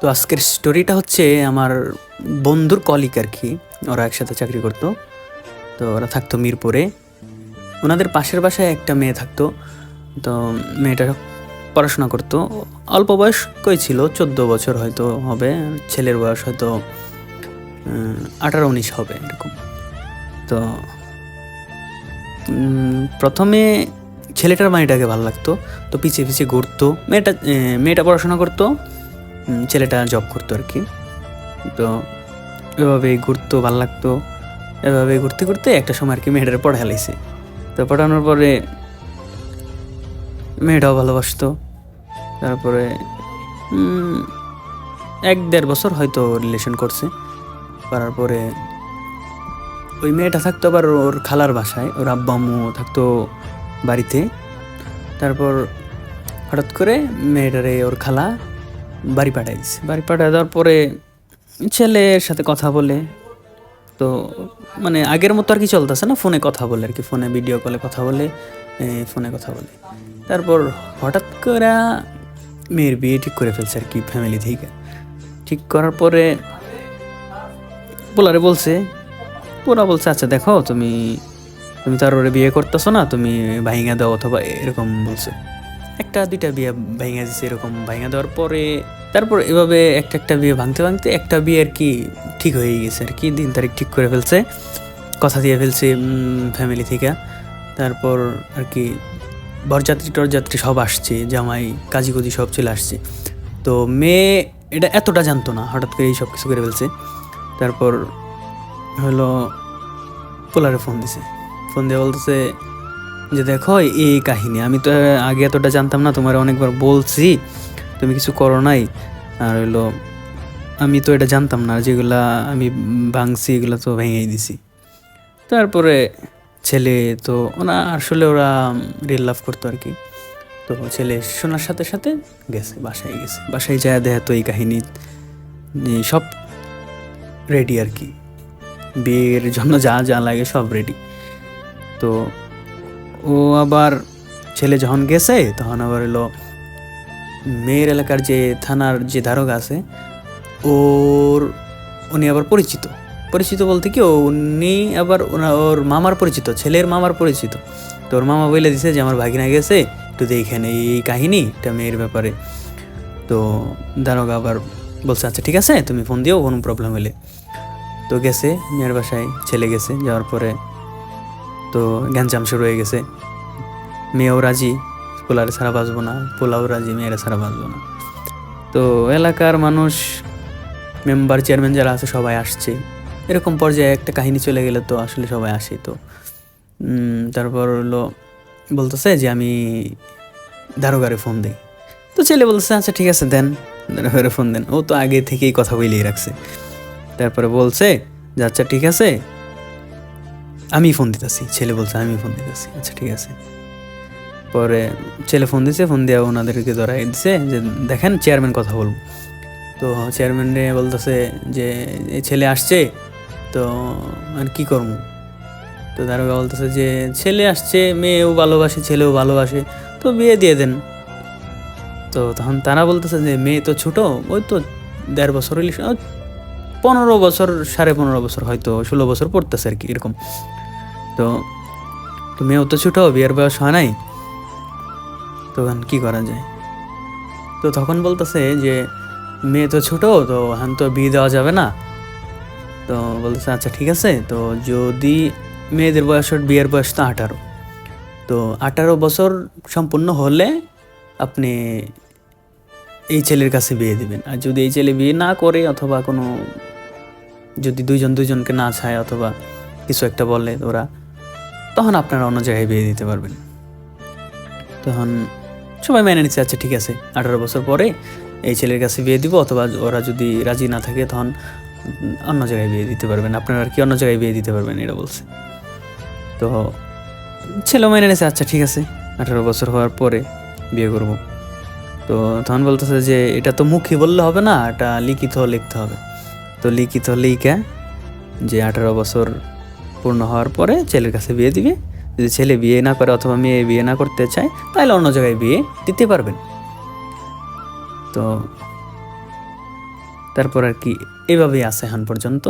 তো আজকের স্টোরিটা হচ্ছে আমার বন্ধুর কলিক আর কি ওরা একসাথে চাকরি করতো। তো ওরা থাকতো মিরপুরে। ওনাদের পাশের বাসায় একটা মেয়ে থাকতো। তো মেয়েটা পড়াশোনা করতো। অল্প বয়স কই ছিল, চোদ্দ বছর হয়তো হবে, ছেলের বয়স হয়তো আঠারো উনিশ হবে এরকম। তো প্রথমে ছেলেটার বাড়িটাকে ভালো লাগতো। তো পিছিয়ে পিছিয়ে ঘুরতো। মেয়েটা মেয়েটা পড়াশোনা করতো। ছেলেটা জব করতো আর কি। তো এভাবে ঘুরতো, ভালো লাগতো। এভাবে ঘুরতে ঘুরতে একটা সময় আর কি মেয়েটার পড়া লাইছে। তো পড়ানোর পরে মেয়েটাও ভালোবাসতো। তারপরে এক দেড় বছর হয়তো রিলেশন করছে। করার পরে ওই মেয়েটা থাকতো আবার ওর খালার বাসায়, ওর আব্বা আম্মু থাকতো বাড়িতে। তারপর হঠাৎ করে মেয়েটারে ওর খালা বাড়ি পাঠাই দিছে বাড়ি পাঠায় দেওয়ার পরে ছেলের সাথে কথা বলে। তো মানে আগের মতো আর কি চলতেছে না, ফোনে কথা বলে আর কি, ফোনে ভিডিও কলে কথা বলে ফোনে কথা বলে। তারপর হঠাৎ করে মেয়ের বিয়ে ঠিক করে ফেলছে আর কি ফ্যামিলি থেকে। ঠিক করার পরে পোলারে বলছে, পোলা বলছে আচ্ছা দেখো, তুমি তুমি তার ওরে বিয়ে করতেছো না, তুমি ভাইঙা দাও অথবা এরকম বলছে। একটা, দুইটা বিয়ে ভেঙে দিছে এরকম ভাইঙা দেওয়ার পরে, তারপর এভাবে একটা একটা বিয়ে ভাঙতে ভাঙতে একটা বিয়ে আর কি ঠিক হয়ে গেছে আর কি, দিন তারিখ ঠিক করে ফেলছে, কথা দিয়ে ফেলছে ফ্যামিলি থেকে। তারপর আর কি বরযাত্রী, টরযাত্রী সব আসছে, জামাই কাজী কুজি সব চলে আসছে। তো মেয়ে এটা এতটা জানতো না, হঠাৎ করে এই সব কিছু করে ফেলছে। তারপর হলো পোলারে ফোন দিছে। ফোন দিয়ে বলতেছে যে দেখো, এই কাহিনী। আমি তো আগে এতটা জানতাম না, তোমার অনেকবার বলছি। তুমি কিছু করো নাই। আর হইল, আমি তো এটা জানতাম না, যেগুলা আমি ভাঙছি, এগুলো তো ভেঙেই দিছি। তারপরে ছেলে তো, ওনা আসলে ওরা রিল লাভ করতো আর কি। তো ছেলে শোনার সাথে সাথে গেছে, বাসায় গেছে। বাসায় যায়, দেয় তো এই কাহিনী সব রেডি আর কি। বিয়ের জন্য যা যা লাগে সব রেডি তো ও আবার ছেলে যখন গেছে, তখন আবার এলো মেয়ের এলাকার যে থানার যে ধারক আছে, ওর, উনি আবার পরিচিত। পরিচিত বলতে কি ও উনি আবার ওর মামার পরিচিত, ছেলের মামার পরিচিত। তো ওর মামা বলে দিছে যে, আমার ভাগিনা গেছে, একটু দেখেন এই কাহিনী, এটা মেয়ের ব্যাপারে। তো দারোগা আবার বলছে আচ্ছা ঠিক আছে, তুমি ফোন দিও, কোনো প্রবলেম হলে। তো গেছে, মেয়ের বাসায়, ছেলে গেছে, যাওয়ার পরে তো গ্যাঞ্জাম শুরু হয়ে গেছে। মেয়েও রাজি, পোলারে ছাড়া বাঁচবো না, পোলাও রাজি, মেয়েরা ছাড়া বাঁচবো না। তো এলাকার মানুষ, মেম্বার, চেয়ারম্যান যারা আছে, সবাই আসছে। এরকম পর্যায়ে একটা কাহিনী চলে গেলে তো আসলে সবাই আসে তো। তারপর হলো, বলতেছে যে আমি দারোগারে ফোন দিই। তো ছেলে বলছে আচ্ছা ঠিক আছে, দেন। দারোগারে ফোন দেন। ও তো আগে থেকেই কথা বলেই রাখছে। তারপরে বলছে যে আচ্ছা ঠিক আছে। আমি ফোন দিতেছি, ছেলে বলছে আমি ফোন দিতেছি। আচ্ছা ঠিক আছে। পরে ছেলে ফোন দিছে ফোন দিয়ে ওনাদেরকে ধরাই দিছে যে, দেখেন চেয়ারম্যান কথা বলব। তো চেয়ারম্যানে বলতেছে যে, এই ছেলে আসছে, তো আর কি করব? তো দারোগা বলতেছে যে, ছেলে আসছে, মেয়েও ভালোবাসে, ছেলেও ভালোবাসে, তো বিয়ে দিয়ে দেন। তো তখন তারা বলতেছে যে, মেয়ে তো ছোট, ওই তো দেড় বছর পনেরো বছর, সাড়ে পনেরো বছর হয়তো ষোলো বছর পড়তেছে আর কি, এরকম। তো তো মেয়েও তো ছোটো, বিয়ের বয়স হয় নাই। তখন কি করা যায়? তো তখন বলতেছে যে, মেয়ে তো ছোটো, তো এখন তো বিয়ে দেওয়া যাবে না। তো বলতেছে আচ্ছা ঠিক আছে, তো যদি মেয়েদের বয়স বিয়ের বয়স তো আঠারো। তো আঠারো বছর সম্পূর্ণ হলে আপনি এই ছেলের কাছে বিয়ে দিবেন। আর যদি এই ছেলে বিয়ে না করে অথবা কোনো যদি দুইজন দুইজনকে না চায় অথবা কিছু একটা বলে ওরা, তখন আপনারা অন্য জায়গায় বিয়ে দিতে পারবেন। তখন সবাই মেনে নিচ্ছে আচ্ছা ঠিক আছে, আঠারো বছর পরে এই ছেলের কাছে বিয়ে দিব অথবা ওরা যদি রাজি না থাকে, তখন অন্য জায়গায় বিয়ে দিতে পারবেন। আপনারা আর কি অন্য জায়গায় বিয়ে দিতে পারবেন এটা বলছে। তো ছেলেও মেনে নিয়েছে আচ্ছা ঠিক আছে, আঠারো বছর হওয়ার পরে বিয়ে করব। তো তখন বলতেছে যে, এটা তো মুখে বললে হবে না, এটা লিখিত লিখতে হবে। তো লিখিত লিখা যে আঠারো বছর পূর্ণ হওয়ার পরে ছেলের কাছে বিয়ে দিবে। যদি ছেলে বিয়ে না করে অথবা মেয়ে বিয়ে না করতে চায়, তাহলে অন্য জায়গায় বিয়ে দিতে পারবেন। তো তারপর আর কি এভাবেই আছে এখন পর্যন্ত।